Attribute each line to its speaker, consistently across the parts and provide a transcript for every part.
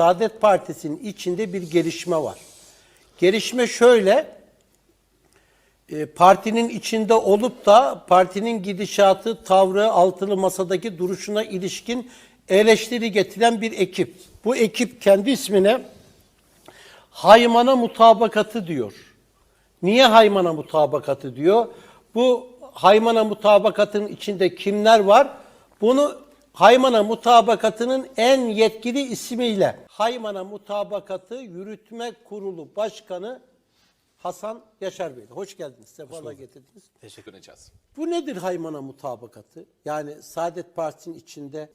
Speaker 1: Saadet Partisi'nin içinde bir gelişme var. Gelişme şöyle, e, partinin içinde olup da partinin gidişatı, tavrı, altılı masadaki duruşuna ilişkin eleştiri getiren bir ekip. Bu ekip kendi ismine haymana mutabakatı diyor. Niye haymana mutabakatı diyor? Bu haymana mutabakatın içinde kimler var? Bunu haymana mutabakatının en yetkili ismiyle haymana mutabakatı yürütme kurulu başkanı Hasan Yaşar Bey. Hoş geldiniz. Sefalar getirdiniz.
Speaker 2: Teşekkür edeceğiz.
Speaker 1: Bu nedir haymana mutabakatı? Yani Saadet Partisi'nin içinde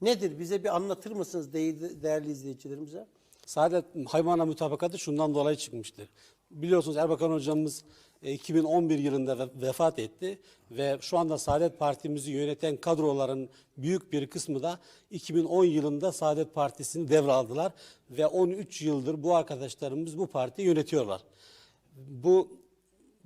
Speaker 1: nedir? Bize bir anlatır mısınız değerli, değerli izleyicilerimize?
Speaker 3: Saadet Haymana mutabakatı şundan dolayı çıkmıştır. Biliyorsunuz Erbakan hocamız e, 2011 yılında ve- vefat etti ve şu anda Saadet Partimizi yöneten kadroların büyük bir kısmı da 2010 yılında Saadet Partisi'ni devraldılar ve 13 yıldır bu arkadaşlarımız bu partiyi yönetiyorlar. Bu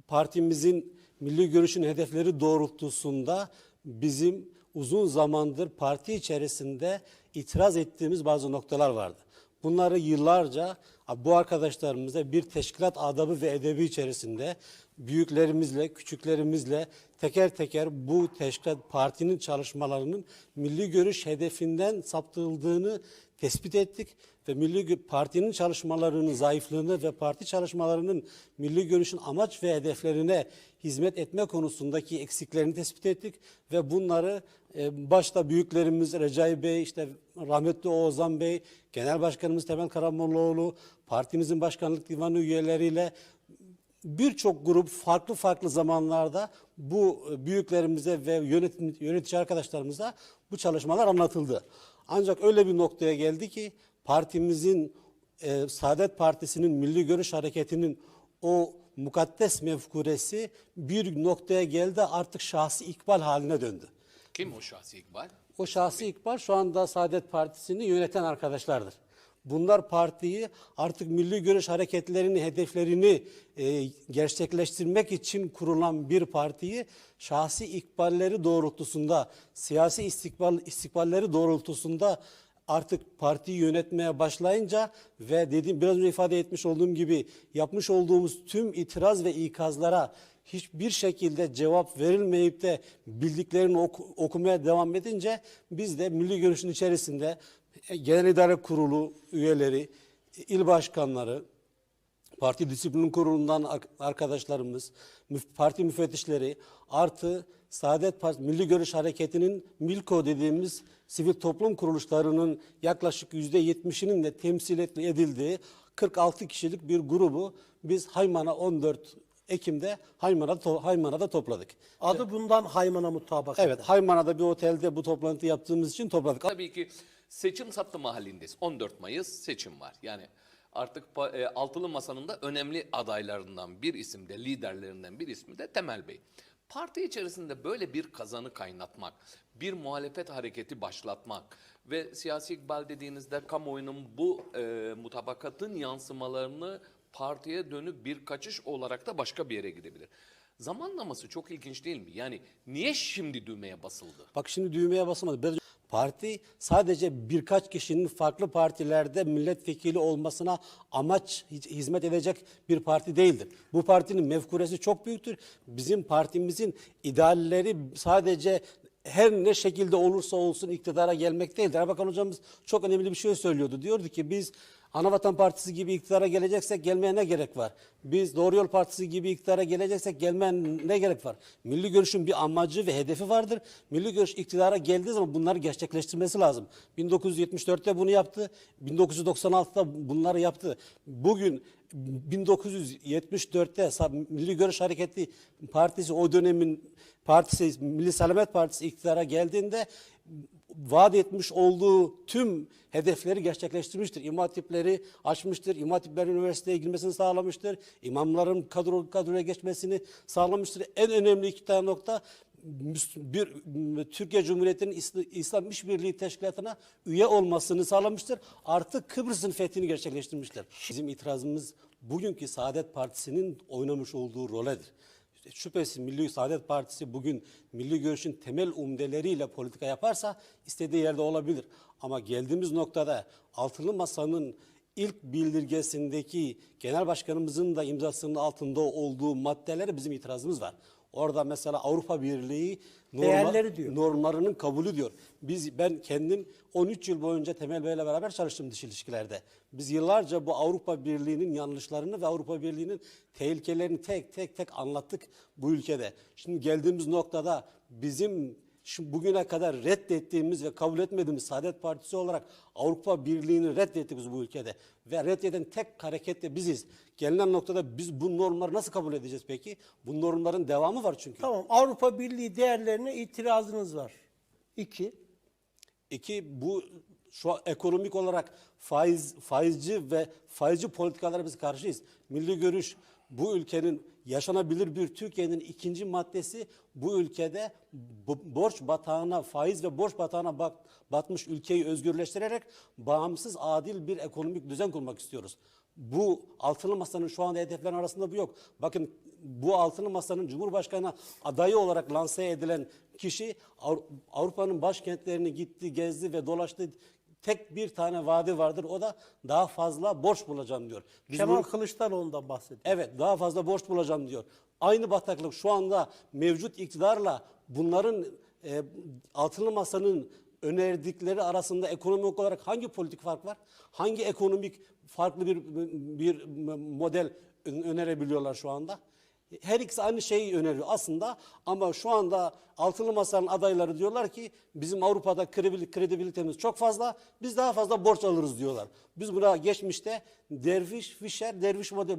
Speaker 3: partimizin milli görüşün hedefleri doğrultusunda bizim uzun zamandır parti içerisinde itiraz ettiğimiz bazı noktalar vardı. Bunları yıllarca bu arkadaşlarımıza bir teşkilat adabı ve edebi içerisinde büyüklerimizle, küçüklerimizle teker teker bu teşkilat partinin çalışmalarının milli görüş hedefinden saptırıldığını tespit ettik ve milli partinin çalışmalarının zayıflığını ve parti çalışmalarının milli görüşün amaç ve hedeflerine hizmet etme konusundaki eksiklerini tespit ettik ve bunları e, başta büyüklerimiz Recai Bey, işte rahmetli Oğuzhan Bey, Genel Başkanımız Temel Karamollaoğlu, partimizin başkanlık divanı üyeleriyle birçok grup farklı farklı zamanlarda bu büyüklerimize ve yönetim, yönetici arkadaşlarımıza bu çalışmalar anlatıldı. Ancak öyle bir noktaya geldi ki partimizin, e, Saadet Partisi'nin, Milli Görüş Hareketi'nin o mukaddes mefkuresi bir noktaya geldi artık şahsi ikbal haline döndü.
Speaker 2: Kim o şahsi ikbal?
Speaker 3: O şahsi ikbal şu anda Saadet Partisi'ni yöneten arkadaşlardır. Bunlar partiyi artık milli görüş hareketlerini, hedeflerini e, gerçekleştirmek için kurulan bir partiyi şahsi ikballeri doğrultusunda, siyasi istikbal istikballeri doğrultusunda artık partiyi yönetmeye başlayınca ve dediğim biraz önce ifade etmiş olduğum gibi yapmış olduğumuz tüm itiraz ve ikazlara hiçbir şekilde cevap verilmeyip de bildiklerini oku- okumaya devam edince biz de milli görüşün içerisinde Genel İdare Kurulu üyeleri, il başkanları, Parti Disiplin Kurulu'ndan ar- arkadaşlarımız, parti müfettişleri artı Saadet Partisi Milli Görüş Hareketi'nin MİLKO dediğimiz sivil toplum kuruluşlarının yaklaşık %70'inin de temsil edildiği 46 kişilik bir grubu biz Hayman'a 14 Ekim'de Haymana'da, Haymana'da topladık.
Speaker 1: Adı bundan haymana mutabakat.
Speaker 3: Evet, Haymana'da bir otelde bu toplantı yaptığımız için topladık.
Speaker 2: Tabii ki seçim saptama halindeyiz. 14 Mayıs seçim var. Yani artık e, altılı masanın da önemli adaylarından bir isim de liderlerinden bir ismi de Temel Bey. Parti içerisinde böyle bir kazanı kaynatmak, bir muhalefet hareketi başlatmak ve siyasi ikbal dediğinizde kamuoyunun bu e, mutabakatın yansımalarını partiye dönüp bir kaçış olarak da başka bir yere gidebilir. Zamanlaması çok ilginç değil mi? Yani niye şimdi düğmeye basıldı?
Speaker 3: Bak şimdi düğmeye basamadı. Parti sadece birkaç kişinin farklı partilerde milletvekili olmasına amaç hizmet edecek bir parti değildir. Bu partinin mefkuresi çok büyüktür. Bizim partimizin idealleri sadece her ne şekilde olursa olsun iktidara gelmek değildir. Erbakan hocamız çok önemli bir şey söylüyordu. Diyordu ki biz Anavatan Partisi gibi iktidara geleceksek gelmeye ne gerek var? Biz Doğru Yol Partisi gibi iktidara geleceksek gelmeye ne gerek var? Milli görüşün bir amacı ve hedefi vardır. Milli görüş iktidara geldiği zaman bunları gerçekleştirmesi lazım. 1974'te bunu yaptı. 1996'da bunları yaptı. Bugün 1974'te Sa- Milli Görüş Hareketi Partisi o dönemin partisi Milli Selamet Partisi iktidara geldiğinde vaat etmiş olduğu tüm hedefleri gerçekleştirmiştir. İmam hatipleri açmıştır. İmam hatiplerin üniversiteye girmesini sağlamıştır. İmamların kadro, kadroya geçmesini sağlamıştır. En önemli iki tane nokta bir Türkiye Cumhuriyeti'nin İsl- İslam İşbirliği Teşkilatı'na üye olmasını sağlamıştır. Artı Kıbrıs'ın fethini gerçekleştirmişler. Bizim itirazımız bugünkü Saadet Partisi'nin oynamış olduğu roledir. Şüphesiz Milli Saadet Partisi bugün milli görüşün temel umdeleriyle politika yaparsa istediği yerde olabilir. Ama geldiğimiz noktada altılı masanın ilk bildirgesindeki genel başkanımızın da imzasının altında olduğu maddelere bizim itirazımız var. Orada mesela Avrupa Birliği norma-
Speaker 1: Değerleri diyor.
Speaker 3: normlarının kabulü diyor. Biz ben kendim 13 yıl boyunca Temel Bey'le beraber çalıştım dış ilişkilerde. Biz yıllarca bu Avrupa Birliği'nin yanlışlarını ve Avrupa Birliği'nin tehlikelerini tek tek tek anlattık bu ülkede. Şimdi geldiğimiz noktada bizim şu bugüne kadar reddettiğimiz ve kabul etmediğimiz Saadet Partisi olarak Avrupa Birliği'ni reddettik biz bu ülkede. Ve reddeden tek hareket de biziz. Gelinen noktada biz bu normları nasıl kabul edeceğiz peki? Bu normların devamı var çünkü.
Speaker 1: Tamam Avrupa Birliği değerlerine itirazınız var. İki.
Speaker 3: İki bu şu an ekonomik olarak faiz faizci ve faizci politikalara biz karşıyız. Milli görüş bu ülkenin yaşanabilir bir Türkiye'nin ikinci maddesi bu ülkede bo- borç batağına faiz ve borç batağına bat- batmış ülkeyi özgürleştirerek bağımsız adil bir ekonomik düzen kurmak istiyoruz. Bu altılı masanın şu anda hedeflerin arasında bu yok. Bakın bu altılı masanın Cumhurbaşkanı adayı olarak lanse edilen kişi Avru- Avrupa'nın başkentlerini gitti, gezdi ve dolaştı. Tek bir tane vaadi vardır. O da daha fazla borç bulacağım diyor. Biz
Speaker 1: Kemal
Speaker 3: bunu-
Speaker 1: Kılıçdaroğlu'ndan bahsediyor.
Speaker 3: Evet daha fazla borç bulacağım diyor. Aynı bataklık şu anda mevcut iktidarla bunların e, altılı masanın önerdikleri arasında ekonomik olarak hangi politik fark var? Hangi ekonomik farklı bir bir model ön- önerebiliyorlar şu anda? Her ikisi aynı şeyi öneriyor aslında ama şu anda altılı masanın adayları diyorlar ki bizim Avrupa'da kredibil- kredibilitemiz çok fazla biz daha fazla borç alırız diyorlar. Biz buna geçmişte derviş, fişer, derviş model,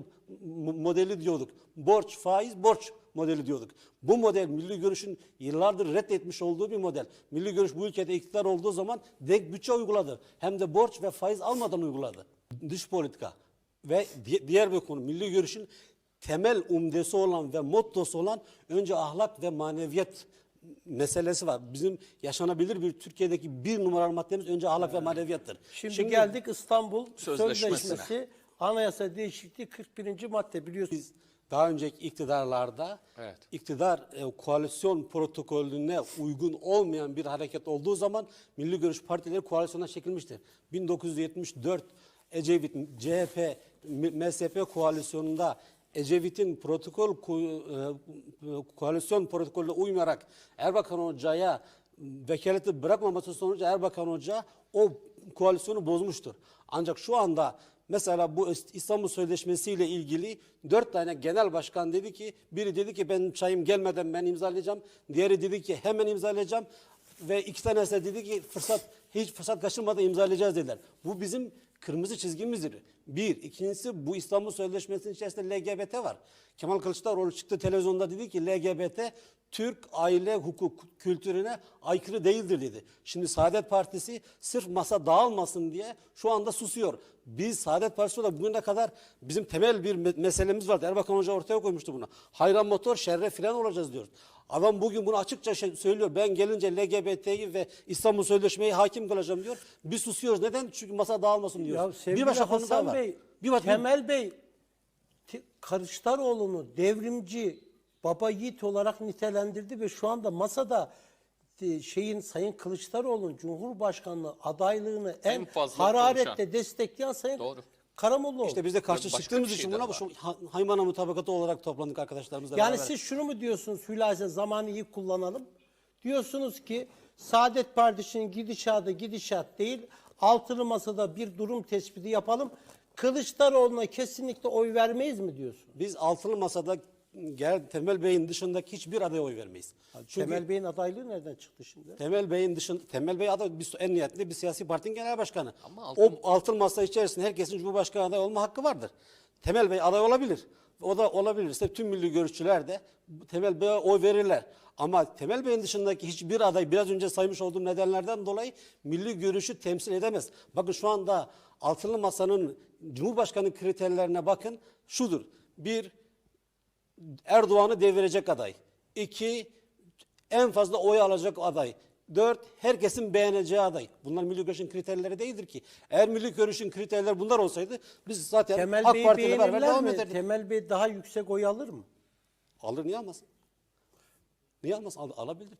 Speaker 3: modeli diyorduk. Borç, faiz, borç modeli diyorduk. Bu model Milli Görüş'ün yıllardır reddetmiş olduğu bir model. Milli Görüş bu ülkede iktidar olduğu zaman denk bütçe uyguladı. Hem de borç ve faiz almadan uyguladı. Dış politika ve di- diğer bir konu Milli Görüş'ün temel umdesi olan ve mottosu olan önce ahlak ve maneviyat meselesi var. Bizim yaşanabilir bir Türkiye'deki bir numaralı maddemiz önce ahlak ve maneviyattır.
Speaker 1: Şimdi, geldik İstanbul
Speaker 2: Sözleşmesine.
Speaker 1: Sözleşmesi. Anayasa değişikliği 41. madde biliyorsunuz.
Speaker 3: Biz daha önceki iktidarlarda
Speaker 2: Evet.
Speaker 3: iktidar e, koalisyon protokolüne uygun olmayan bir hareket olduğu zaman Milli Görüş Partileri koalisyona çekilmiştir. 1974 Ecevit CHP MSP koalisyonunda Ecevit'in protokol ko- e, koalisyon protokolüne uymayarak Erbakan Hoca'ya vekaleti bırakmaması sonucu Erbakan Hoca o koalisyonu bozmuştur. Ancak şu anda mesela bu İstanbul Sözleşmesi ile ilgili dört tane genel başkan dedi ki biri dedi ki ben çayım gelmeden ben imzalayacağım. Diğeri dedi ki hemen imzalayacağım. Ve iki tanesi de dedi ki fırsat hiç fırsat kaçırmadan imzalayacağız dediler. Bu bizim kırmızı çizgimizdir. Bir. ikincisi bu İstanbul Sözleşmesi'nin içerisinde LGBT var. Kemal Kılıçdaroğlu çıktı televizyonda dedi ki LGBT Türk aile hukuk kültürüne aykırı değildir dedi. Şimdi Saadet Partisi sırf masa dağılmasın diye şu anda susuyor. Biz Saadet Partisi olarak bugüne kadar bizim temel bir me- meselemiz vardı. Erbakan Hoca ortaya koymuştu bunu. Hayran motor şerre filan olacağız diyoruz. Adam bugün bunu açıkça şey söylüyor. Ben gelince LGBT'yi ve İstanbul Sözleşmeyi hakim kılacağım diyor. Biz susuyoruz. Neden? Çünkü masa dağılmasın
Speaker 1: sevgili
Speaker 3: bir başka konu daha var.
Speaker 1: Bey,
Speaker 3: bir başka,
Speaker 1: Kemal Bey Kılıçdaroğlu'nu devrimci baba yiğit olarak nitelendirdi ve şu anda masada e, şeyin Sayın Kılıçdaroğlu'nun Cumhurbaşkanlığı adaylığını en,
Speaker 2: En fazla
Speaker 1: hararetle
Speaker 2: konuşan.
Speaker 1: destekleyen Sayın
Speaker 2: Doğru.
Speaker 1: Karamollaoğlu.
Speaker 3: İşte biz de karşı
Speaker 2: Başka
Speaker 3: çıktığımız
Speaker 2: şey
Speaker 3: için buna
Speaker 2: var.
Speaker 3: şu ha- haymana mutabakatı olarak toplandık arkadaşlarımızla
Speaker 1: Yani
Speaker 3: beraber.
Speaker 1: siz şunu mu diyorsunuz Hülasa zamanı iyi kullanalım? Diyorsunuz ki Saadet Partisi'nin gidişatı gidişat değil. Altılı masada bir durum tespiti yapalım. Kılıçdaroğlu'na kesinlikle oy vermeyiz mi diyorsun?
Speaker 3: Biz altılı masada gel Temel Bey'in dışındaki hiçbir adaya oy vermeyiz. Çünkü
Speaker 1: Temel Bey'in adaylığı nereden çıktı şimdi?
Speaker 3: Temel Bey'in dışında Temel Bey aday bir, en nihayetinde bir siyasi partinin genel başkanı.
Speaker 2: Ama altın-
Speaker 3: O altın masa içerisinde herkesin Cumhurbaşkanı adayı olma hakkı vardır. Temel Bey aday olabilir. O da olabilirse tüm milli görüşçüler de Temel Bey'e oy verirler. Ama Temel Bey'in dışındaki hiçbir aday biraz önce saymış olduğum nedenlerden dolayı milli görüşü temsil edemez. Bakın şu anda altılı masanın Cumhurbaşkanı kriterlerine bakın şudur. Bir, Erdoğan'ı devirecek aday. İki, en fazla oy alacak aday. Dört, herkesin beğeneceği aday. Bunlar Milli Görüş'ün kriterleri değildir ki. Eğer Milli Görüş'ün kriterleri bunlar olsaydı biz zaten
Speaker 1: Temel
Speaker 3: AK
Speaker 1: Bey'i
Speaker 3: Parti ile beraber devam
Speaker 1: mi?
Speaker 3: ederdik.
Speaker 1: Temel Bey daha yüksek oy alır mı?
Speaker 3: Alır niye almasın? Niye almaz? Al, alabilir.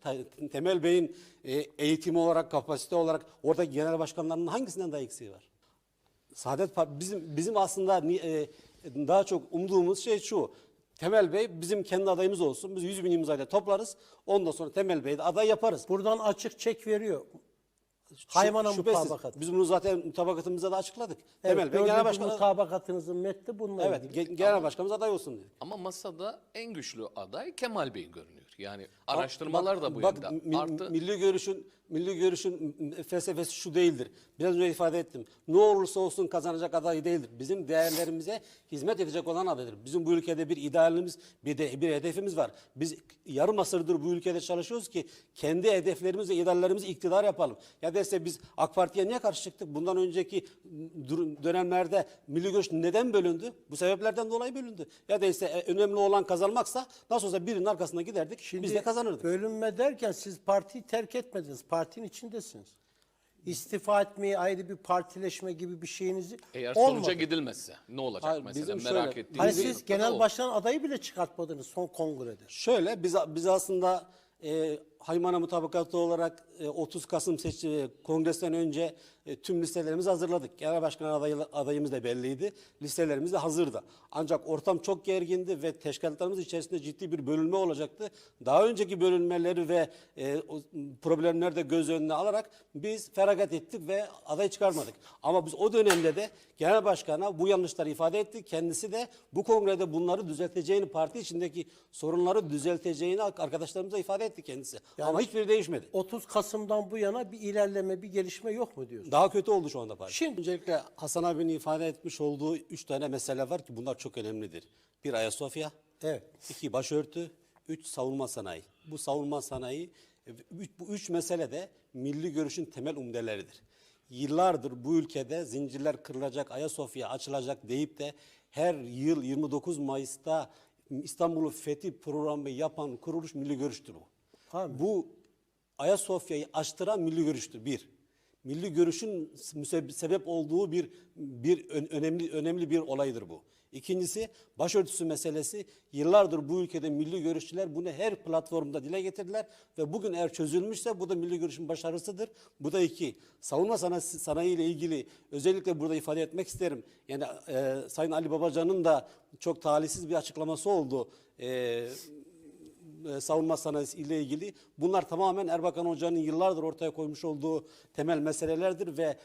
Speaker 3: Temel Bey'in e, eğitimi olarak, kapasite olarak oradaki genel başkanlarının hangisinden daha eksiği var? Saadet Partisi bizim bizim aslında e, daha çok umduğumuz şey şu. Temel Bey bizim kendi adayımız olsun. Biz 100 bin imzayla toplarız. Ondan sonra Temel Bey'i de aday yaparız.
Speaker 1: Buradan açık çek veriyor. Haymana
Speaker 3: Şüphesiz.
Speaker 1: mutabakat.
Speaker 3: Biz bunu zaten mutabakatımızda da açıkladık.
Speaker 1: Evet,
Speaker 3: Temel Bey genel
Speaker 1: dördüncü
Speaker 3: başkan
Speaker 1: mutabakatınızın metni bununla
Speaker 3: Evet,
Speaker 1: ilgili.
Speaker 3: genel başkanımız aday olsun dedi.
Speaker 2: Ama masada en güçlü aday Kemal Bey görünüyor. Yani araştırmalar da bu
Speaker 3: bak,
Speaker 2: yönde.
Speaker 3: mi-
Speaker 2: Artı
Speaker 3: milli görüşün milli görüşün felsefesi şu değildir. Biraz önce ifade ettim. Ne olursa olsun kazanacak aday değildir. Bizim değerlerimize hizmet edecek olan adaydır. Bizim bu ülkede bir idealimiz, bir de bir hedefimiz var. Biz yarım asırdır bu ülkede çalışıyoruz ki kendi hedeflerimiz ve ideallerimizi iktidar yapalım. Ya derse biz AK Parti'ye niye karşı çıktık? Bundan önceki dönemlerde milli görüş neden bölündü? Bu sebeplerden dolayı bölündü. Ya da ise e, önemli olan kazanmaksa nasıl olsa birinin arkasına giderdik. Biz de kazanırdık.
Speaker 1: Bölünme derken siz partiyi terk etmediniz. Partinin içindesiniz. İstifa etmeyi ayrı bir partileşme gibi bir şeyiniz
Speaker 2: eğer
Speaker 1: olmadı.
Speaker 2: sonuca gidilmezse ne olacak
Speaker 3: Hayır,
Speaker 2: mesela
Speaker 3: bizim
Speaker 2: merak
Speaker 3: şöyle-
Speaker 2: ettiğim
Speaker 1: Hani
Speaker 2: bir
Speaker 1: siz genel
Speaker 2: o.
Speaker 1: başkan adayı bile çıkartmadınız son kongrede.
Speaker 3: Şöyle biz biz aslında e, Haymana mutabakatı olarak e, 30 Kasım seçi kongresinden önce e, tüm listelerimizi hazırladık. Genel başkan adayı, adayımız da belliydi. Listelerimiz de hazırdı. Ancak ortam çok gergindi ve teşkilatlarımız içerisinde ciddi bir bölünme olacaktı. Daha önceki bölünmeleri ve e, problemleri de göz önüne alarak biz feragat ettik ve aday çıkarmadık. Ama biz o dönemde de genel başkana bu yanlışları ifade ettik. Kendisi de bu kongrede bunları düzelteceğini, parti içindeki sorunları düzelteceğini arkadaşlarımıza ifade etti kendisi. Ama hiçbiri değişmedi.
Speaker 1: 30 Kasım'dan bu yana bir ilerleme, bir gelişme yok mu diyorsun?
Speaker 3: Daha kötü oldu şu anda parti.
Speaker 1: Şimdi-
Speaker 3: öncelikle Hasan abinin ifade etmiş olduğu üç tane mesele var ki bunlar çok önemlidir. Bir Ayasofya,
Speaker 1: Evet.
Speaker 3: iki başörtü, üç savunma sanayi. Bu savunma sanayi, üç- bu üç mesele de milli görüşün temel umdeleridir. Yıllardır bu ülkede zincirler kırılacak, Ayasofya açılacak deyip de her yıl 29 Mayıs'ta İstanbul'u fethi programı yapan kuruluş milli görüştür bu.
Speaker 1: Tamam.
Speaker 3: Bu Ayasofya'yı açtıran milli görüştür bir. Milli görüşün sebep olduğu bir bir ön- önemli önemli bir olaydır bu. İkincisi başörtüsü meselesi. Yıllardır bu ülkede milli görüşçüler bunu her platformda dile getirdiler ve bugün eğer çözülmüşse bu da milli görüşün başarısıdır. Bu da iki. Savunma sanayisi, sanayi ile ilgili özellikle burada ifade etmek isterim. Yani e, Sayın Ali Babacan'ın da çok talihsiz bir açıklaması oldu. E, e, savunma sanayisi ile ilgili. Bunlar tamamen Erbakan Hoca'nın yıllardır ortaya koymuş olduğu temel meselelerdir ve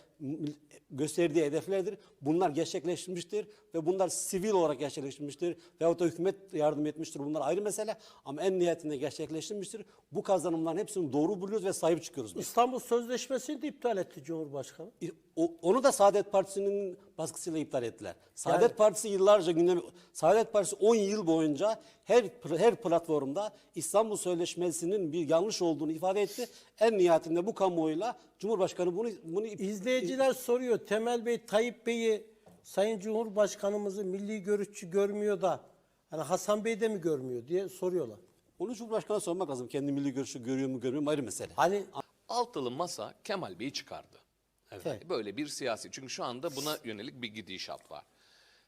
Speaker 3: gösterdiği hedeflerdir. Bunlar gerçekleşmiştir ve bunlar sivil olarak gerçekleşmiştir veyahut da hükümet yardım etmiştir. Bunlar ayrı mesele ama en nihayetinde gerçekleşmiştir. Bu kazanımların hepsini doğru buluyoruz ve sahip çıkıyoruz. biz.
Speaker 1: İstanbul Sözleşmesi'ni de iptal etti Cumhurbaşkanı.
Speaker 3: O- onu da Saadet Partisi'nin baskısıyla iptal ettiler. Saadet
Speaker 1: Yani-
Speaker 3: Partisi yıllarca gündemi Saadet Partisi 10 yıl boyunca her her platformda İstanbul Sözleşmesi'nin bir yanlış olduğunu ifade etti. En nihayetinde bu kamuoyuyla Cumhurbaşkanı bunu bunu
Speaker 1: İzleyiciler soruyor Temel Bey Tayyip Bey'i Sayın Cumhurbaşkanımızı milli görüşçü görmüyor da hani Hasan Bey de mi görmüyor diye soruyorlar.
Speaker 3: onu Cumhurbaşkanı'na sormak lazım. Kendi milli görüşü görüyor mu görmüyor mu ayrı mesele.
Speaker 1: Hani
Speaker 2: Altılı masa Kemal Bey'i çıkardı.
Speaker 1: Evet.
Speaker 2: Böyle bir siyasi. Çünkü şu anda buna yönelik bir gidişat var.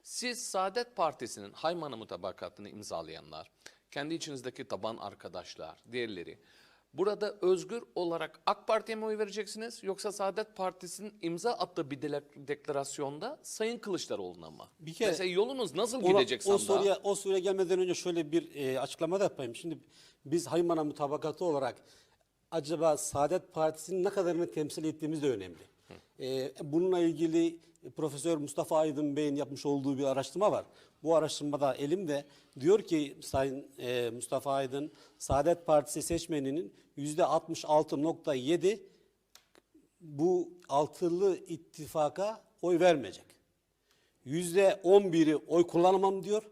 Speaker 2: Siz Saadet Partisi'nin Haymana mutabakatını imzalayanlar, kendi içinizdeki taban arkadaşlar, diğerleri, burada özgür olarak AK Parti'ye mi oy vereceksiniz yoksa Saadet Partisi'nin imza attığı bir deklarasyonda Sayın Kılıçdaroğlu'na mı?
Speaker 3: Bir kere-
Speaker 2: Mesela yolunuz nasıl
Speaker 3: Ona-
Speaker 2: gidecek
Speaker 3: o soruya o soruya gelmeden önce şöyle bir e, açıklama da yapayım. Şimdi biz Haymana mutabakatı olarak acaba Saadet Partisi'nin ne kadarını temsil ettiğimiz de önemli. E, bununla ilgili Profesör Mustafa Aydın Bey'in yapmış olduğu bir araştırma var. Bu araştırmada elimde diyor ki Sayın e, Mustafa Aydın Saadet Partisi seçmeninin yüzde 66.7 bu altılı ittifaka oy vermeyecek. Yüzde 11'i oy kullanamam diyor,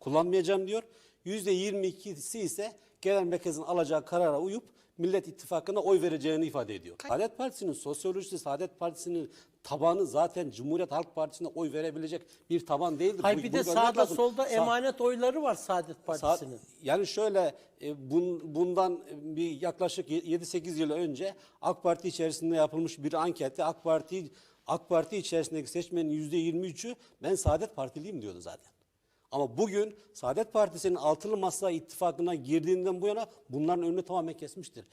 Speaker 3: kullanmayacağım diyor. Yüzde 22'si ise genel merkezin alacağı karara uyup Millet İttifakı'na oy vereceğini ifade ediyor. Saadet Partisi'nin sosyolojisi, Saadet Partisi'nin tabanı zaten Cumhuriyet Halk Partisi'ne oy verebilecek bir taban değildir.
Speaker 1: hayır
Speaker 3: Bu-
Speaker 1: bir
Speaker 3: bunu
Speaker 1: de
Speaker 3: görmek
Speaker 1: sağda
Speaker 3: lazım.
Speaker 1: solda
Speaker 3: Sa-
Speaker 1: emanet oyları var Saadet
Speaker 3: Sa-
Speaker 1: Partisi'nin.
Speaker 3: Yani şöyle e, bun- bundan bir yaklaşık 7-8 yıl önce AK Parti içerisinde yapılmış bir ankette AK Parti AK Parti içerisindeki seçmenin %23'ü ben Saadet Partiliyim diyordu zaten. Ama bugün Saadet Partisi'nin altılı masa ittifakına girdiğinden bu yana bunların önünü tamamen kesmiştir.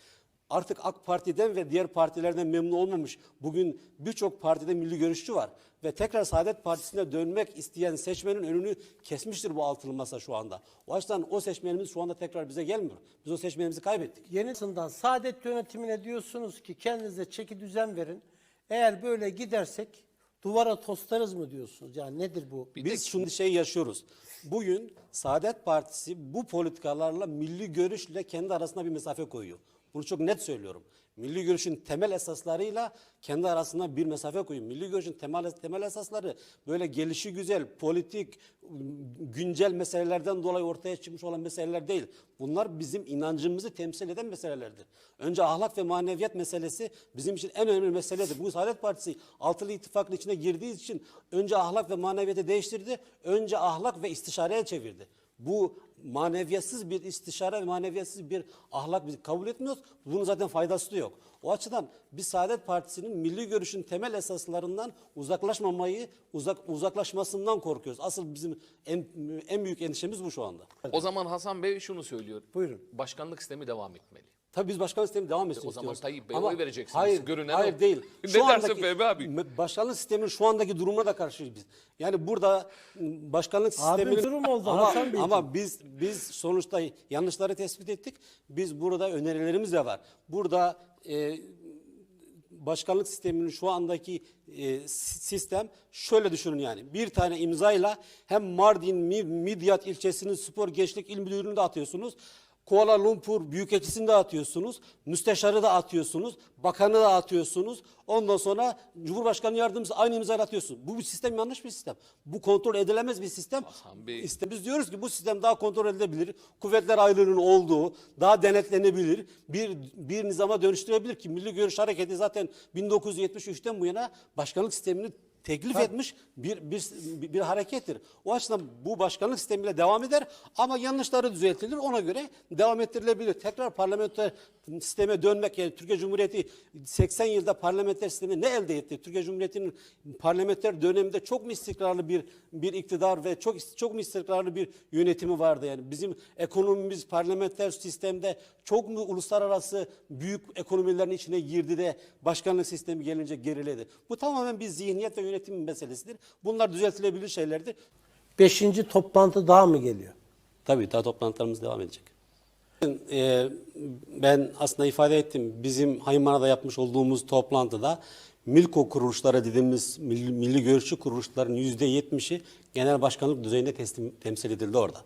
Speaker 3: Artık AK Parti'den ve diğer partilerden memnun olmamış. Bugün birçok partide milli görüşçü var. Ve tekrar Saadet Partisi'ne dönmek isteyen seçmenin önünü kesmiştir bu altılı masa şu anda. O açıdan o seçmenimiz şu anda tekrar bize gelmiyor. Biz o seçmenimizi kaybettik.
Speaker 1: Yenisinden Saadet yönetimine diyorsunuz ki kendinize çeki düzen verin. Eğer böyle gidersek duvara tostarız mı diyorsunuz? Yani nedir bu?
Speaker 2: Bir de
Speaker 3: Biz şunu şey yaşıyoruz. Bugün Saadet Partisi bu politikalarla milli görüşle kendi arasında bir mesafe koyuyor. Bunu çok net söylüyorum. Milli görüşün temel esaslarıyla kendi arasında bir mesafe koyuyor. Milli görüşün temel temel esasları böyle gelişi güzel, politik, güncel meselelerden dolayı ortaya çıkmış olan meseleler değil. Bunlar bizim inancımızı temsil eden meselelerdir. Önce ahlak ve maneviyat meselesi bizim için en önemli meseledir. Bu Saadet Partisi altılı ittifakın içine girdiği için önce ahlak ve maneviyatı değiştirdi. Önce ahlak ve istişareye çevirdi. Bu maneviyatsız bir istişare maneviyatsız bir ahlak biz kabul etmiyoruz. Bunun zaten faydası da yok. O açıdan biz Saadet Partisi'nin milli görüşün temel esaslarından uzaklaşmamayı, uzak, uzaklaşmasından korkuyoruz. Asıl bizim en, en büyük endişemiz bu şu anda.
Speaker 2: O zaman Hasan Bey şunu söylüyor.
Speaker 1: Buyurun.
Speaker 2: Başkanlık sistemi devam etmeli.
Speaker 3: Tabii biz başkanlık sistemi devam etsin
Speaker 2: E, o zaman
Speaker 3: istiyoruz.
Speaker 2: Tayyip Bey'e
Speaker 3: Ama
Speaker 2: oy vereceksiniz.
Speaker 3: Hayır,
Speaker 2: Görünen
Speaker 3: hayır
Speaker 2: o.
Speaker 3: değil.
Speaker 2: Ne derse Fehmi abi.
Speaker 3: me- Başkanlık sisteminin şu andaki durumuna da karşıyız biz. Yani burada başkanlık
Speaker 1: Abim
Speaker 3: sisteminin...
Speaker 1: durum oldu
Speaker 3: ama,
Speaker 1: Hasan
Speaker 3: ama biz biz sonuçta yanlışları tespit ettik. Biz burada önerilerimiz de var. Burada e, başkanlık sisteminin şu andaki e, si- sistem şöyle düşünün yani. Bir tane imzayla hem Mardin Mi- Midyat ilçesinin spor gençlik il müdürlüğünü de atıyorsunuz. Kuala Lumpur Büyükelçisi'ni de atıyorsunuz. Müsteşarı da atıyorsunuz. Bakanı da atıyorsunuz. Ondan sonra Cumhurbaşkanı yardımcısı aynı imzayla atıyorsunuz. Bu bir sistem yanlış bir sistem. Bu kontrol edilemez bir sistem.
Speaker 2: Hasan Bey.
Speaker 3: İşte biz diyoruz ki bu sistem daha kontrol edilebilir. Kuvvetler ayrılığının olduğu, daha denetlenebilir. Bir, bir nizama dönüştürebilir ki Milli Görüş Hareketi zaten 1973'ten bu yana başkanlık sistemini teklif etmiş bir, bir, bir, bir harekettir. O açıdan bu başkanlık sistemiyle devam eder ama yanlışları düzeltilir. Ona göre devam ettirilebilir. Tekrar parlamenter sisteme dönmek yani Türkiye Cumhuriyeti 80 yılda parlamenter sistemi ne elde etti? Türkiye Cumhuriyeti'nin parlamenter döneminde çok mu istikrarlı bir bir iktidar ve çok çok mu istikrarlı bir yönetimi vardı yani bizim ekonomimiz parlamenter sistemde çok mu uluslararası büyük ekonomilerin içine girdi de başkanlık sistemi gelince geriledi. Bu tamamen bir zihniyet ve yönetim meselesidir. Bunlar düzeltilebilir şeylerdir.
Speaker 1: Beşinci toplantı daha mı geliyor?
Speaker 3: Tabii daha toplantılarımız devam edecek. Ee, ben aslında ifade ettim. Bizim Haymana'da yapmış olduğumuz toplantıda Milko kuruluşları dediğimiz milli, milli görüşçü kuruluşların yüzde yetmişi genel başkanlık düzeyinde teslim, temsil edildi orada.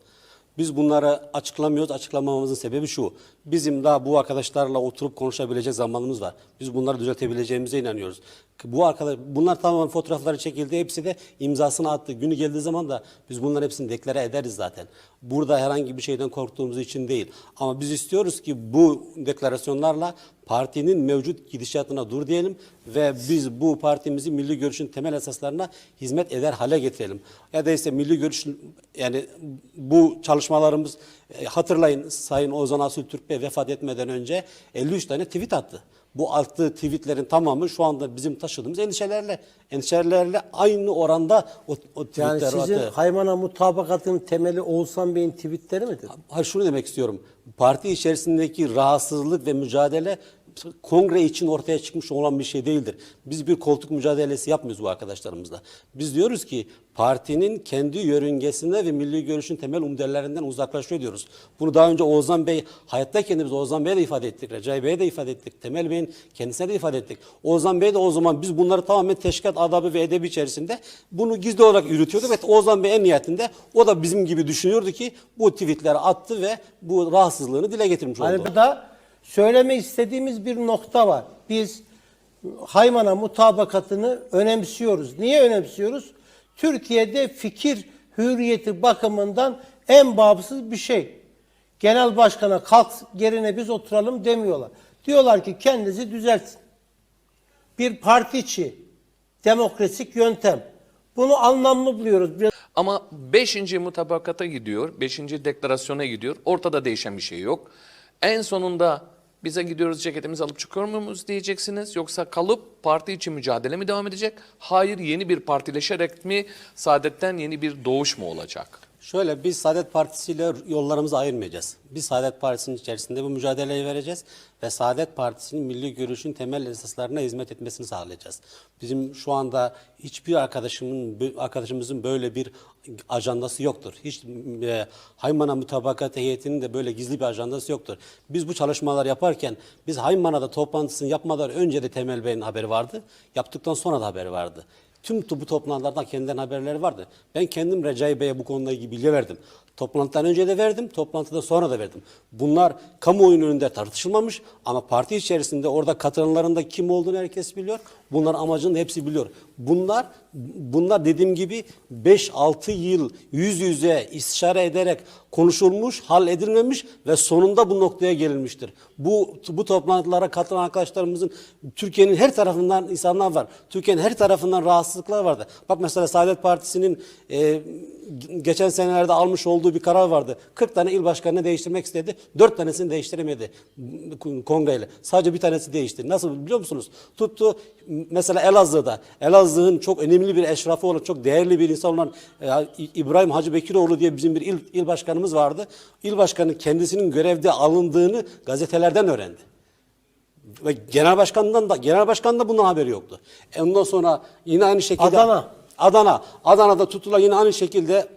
Speaker 3: Biz bunları açıklamıyoruz. Açıklamamamızın sebebi şu. Bizim daha bu arkadaşlarla oturup konuşabilecek zamanımız var. Biz bunları düzeltebileceğimize inanıyoruz. Bu arkadaş, bunlar tamamen fotoğrafları çekildi. Hepsi de imzasını attı. Günü geldiği zaman da biz bunların hepsini deklare ederiz zaten. Burada herhangi bir şeyden korktuğumuz için değil. Ama biz istiyoruz ki bu deklarasyonlarla partinin mevcut gidişatına dur diyelim ve biz bu partimizi milli görüşün temel esaslarına hizmet eder hale getirelim. Ya da ise milli görüşün yani bu çalışmalarımız e, hatırlayın Sayın Ozan Asil Türk Bey vefat etmeden önce 53 tane tweet attı. Bu attığı tweetlerin tamamı şu anda bizim taşıdığımız endişelerle endişelerle aynı oranda o, o tweetler
Speaker 1: Yani sizin
Speaker 3: attı.
Speaker 1: Haymana mutabakatının temeli Oğuzhan Bey'in tweetleri midir?
Speaker 3: Hayır şunu demek istiyorum. Parti içerisindeki rahatsızlık ve mücadele kongre için ortaya çıkmış olan bir şey değildir. Biz bir koltuk mücadelesi yapmıyoruz bu arkadaşlarımızla. Biz diyoruz ki partinin kendi yörüngesinde ve milli görüşün temel umdelerinden uzaklaşıyor diyoruz. Bunu daha önce Oğuzhan Bey hayattayken de biz Oğuzhan Bey'e de ifade ettik. Recai Bey'e de ifade ettik. Temel Bey'in kendisine de ifade ettik. Oğuzhan Bey de o zaman biz bunları tamamen teşkilat adabı ve edebi içerisinde bunu gizli olarak yürütüyordu ve Oğuzhan Bey en nihayetinde o da bizim gibi düşünüyordu ki bu tweetleri attı ve bu rahatsızlığını dile getirmiş oldu.
Speaker 1: Hani burada söyleme istediğimiz bir nokta var. Biz Haymana mutabakatını önemsiyoruz. Niye önemsiyoruz? Türkiye'de fikir hürriyeti bakımından en bağımsız bir şey. Genel başkana kalk yerine biz oturalım demiyorlar. Diyorlar ki kendinizi düzeltin. Bir parti içi demokrasik yöntem. Bunu anlamlı buluyoruz. Biraz
Speaker 2: Ama 5. mutabakata gidiyor, 5. deklarasyona gidiyor. Ortada değişen bir şey yok. En sonunda bize gidiyoruz ceketimizi alıp çıkıyor muyuz diyeceksiniz. Yoksa kalıp parti için mücadele mi devam edecek? Hayır yeni bir partileşerek mi Saadet'ten yeni bir doğuş mu olacak?
Speaker 3: Şöyle biz Saadet Partisi ile yollarımızı ayırmayacağız. Biz Saadet Partisi'nin içerisinde bu mücadeleyi vereceğiz ve Saadet Partisi'nin milli görüşün temel esaslarına hizmet etmesini sağlayacağız. Bizim şu anda hiçbir arkadaşımın arkadaşımızın böyle bir ajandası yoktur. Hiç e, Haymana Mutabakat Heyeti'nin de böyle gizli bir ajandası yoktur. Biz bu çalışmalar yaparken biz Haymana'da toplantısını yapmadan önce de Temel Bey'in haberi vardı. Yaptıktan sonra da haberi vardı. Tüm bu toplantılardan kendinden haberleri vardı. Ben kendim Recai Bey'e bu konuyla ilgili bilgi verdim. Toplantıdan önce de verdim, toplantıda sonra da verdim. Bunlar kamuoyunun önünde tartışılmamış ama parti içerisinde orada katılanların da kim olduğunu herkes biliyor. Bunların amacını hepsi biliyor. Bunlar bunlar dediğim gibi 5-6 yıl yüz yüze istişare ederek konuşulmuş, hal edilmemiş ve sonunda bu noktaya gelinmiştir. Bu bu toplantılara katılan arkadaşlarımızın Türkiye'nin her tarafından insanlar var. Türkiye'nin her tarafından rahatsızlıklar vardı. Bak mesela Saadet Partisi'nin e, geçen senelerde almış olduğu bir karar vardı. 40 tane il başkanını değiştirmek istedi. 4 tanesini değiştiremedi kongreyle. Sadece bir tanesi değişti. Nasıl biliyor musunuz? Tuttu mesela Elazığ'da. Elazığ'ın çok önemli bir eşrafı olan, çok değerli bir insan olan e, İbrahim Hacı Bekiroğlu diye bizim bir il, il başkanımız vardı. İl başkanı kendisinin görevde alındığını gazetelerden öğrendi. Ve genel başkandan da genel başkan da bundan haberi yoktu. E ondan sonra yine aynı şekilde
Speaker 1: Adana.
Speaker 3: Adana. Adana'da tutulan yine aynı şekilde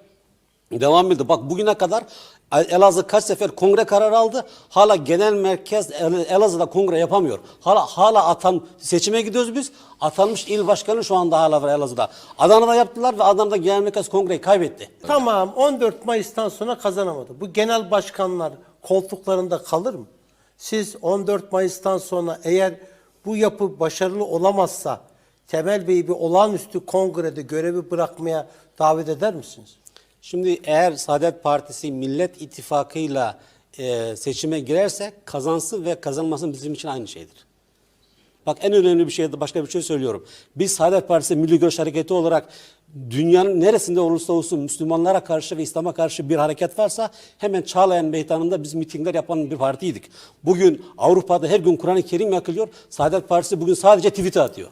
Speaker 3: devam edildi. Bak bugüne kadar Elazığ kaç sefer kongre kararı aldı. Hala genel merkez El- Elazığ'da kongre yapamıyor. Hala hala atan seçime gidiyoruz biz. Atanmış il başkanı şu anda hala var Elazığ'da. Adana'da yaptılar ve Adana'da genel merkez kongreyi kaybetti.
Speaker 1: Tamam 14 Mayıs'tan sonra kazanamadı. Bu genel başkanlar koltuklarında kalır mı? Siz 14 Mayıs'tan sonra eğer bu yapı başarılı olamazsa Temel Bey'i bir olağanüstü kongrede görevi bırakmaya davet eder misiniz?
Speaker 3: Şimdi eğer Saadet Partisi Millet İttifakı'yla e, seçime girerse kazansın ve kazanmasın bizim için aynı şeydir. Bak en önemli bir şey de başka bir şey söylüyorum. Biz Saadet Partisi Milli Görüş Hareketi olarak dünyanın neresinde olursa olsun Müslümanlara karşı ve İslam'a karşı bir hareket varsa hemen Çağlayan Meydanı'nda biz mitingler yapan bir partiydik. Bugün Avrupa'da her gün Kur'an-ı Kerim yakılıyor. Saadet Partisi bugün sadece tweet atıyor.